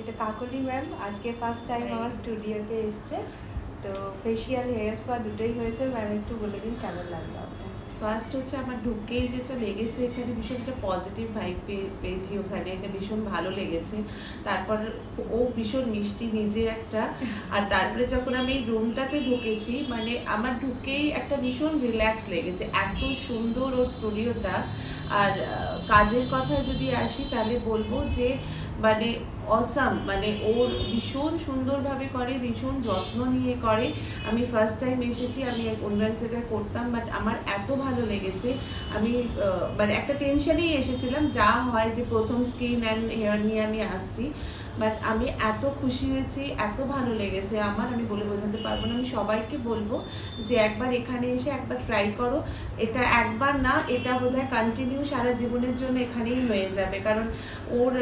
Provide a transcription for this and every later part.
এটা কাকলি ম্যাম আজকে first time আমার স্টুডিওতে এসছে। তো ফেসিয়াল হেয়ার স্পা দুটোই হয়েছে ম্যাম একটু বলে দিন কেমন লাগল ফার্স্ট হচ্ছে আমার ঢুকেই যেটা লেগেছে এখানে ভীষণ একটা পজিটিভ ভাইব পেয়েছি ওখানে এটা ভীষণ ভালো লেগেছে। তারপর ও ভীষণ মিষ্টি নিজে একটা। আর তারপরে যখন আমি রুমটাতে ঢুকেছি মানে আমার ঢুকেই একটা ভীষণ রিল্যাক্স লেগেছে এত সুন্দর ওর স্টুডিওটা আর কাজের কথায় যদি আসি তাহলে বলব যে মানে অসাম মানে ওর ভীষণ সুন্দরভাবে করে, ভীষণ যত্ন নিয়ে করে। আমি ফার্স্ট টাইম এসেছি, আমি অন্য এক জায়গায় করতাম বাট আমার এত ভালো লেগেছে। আমি মানে একটা টেনশনেই এসেছিলাম, যা হয় যে প্রথম স্কিন অ্যান্ড হেয়ার নিয়ে আমি আসছি। বাট আমি এত খুশি হয়েছি, এত ভালো লেগেছে। আমার আমি বলে বোঝাতে পারব না, আমি সবাইকে বলব যে একবার এখানে এসে একবার ট্রাই করো। এটা একবার না, এটা বোধহয় কন্টিনিউ সারা জীবনের জন্য এখানেই হয়ে যাবে। কারণ ওর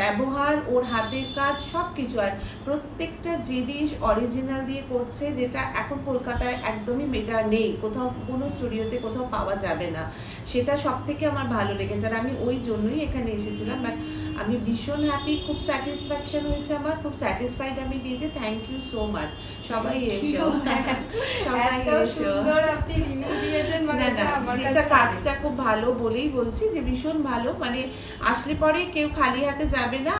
ব্যবহার, ওর হাতের কাজ সব কিছু আর প্রত্যেকটা জিনিস অরিজিনাল দিয়ে করছে, যেটা এখন কলকাতায় একদমই মেটা নেই। কোথাও কোনো স্টুডিওতে কোথাও পাওয়া যাবে না। সেটা সব থেকে আমার ভালো লেগেছে। আর আমি ওই জন্যই এখানে এসেছিলাম। বাট আমি ভীষণ হ্যাপি খুব স্যাটিসফ্যাকশন হয়েছে আমার খুব স্যাটিসফাইড আমি নিজে থ্যাংক ইউ সো মাচ সবাই এসো। সবাই এসো। সুন্দর আপনি রিভিউ দিয়েছেন মানে যেটা কাজটা খুব ভালো বলেই বলছি যে ভীষণ ভালো মানে আসলে পরে কেউ খালি হাতে যাবে না।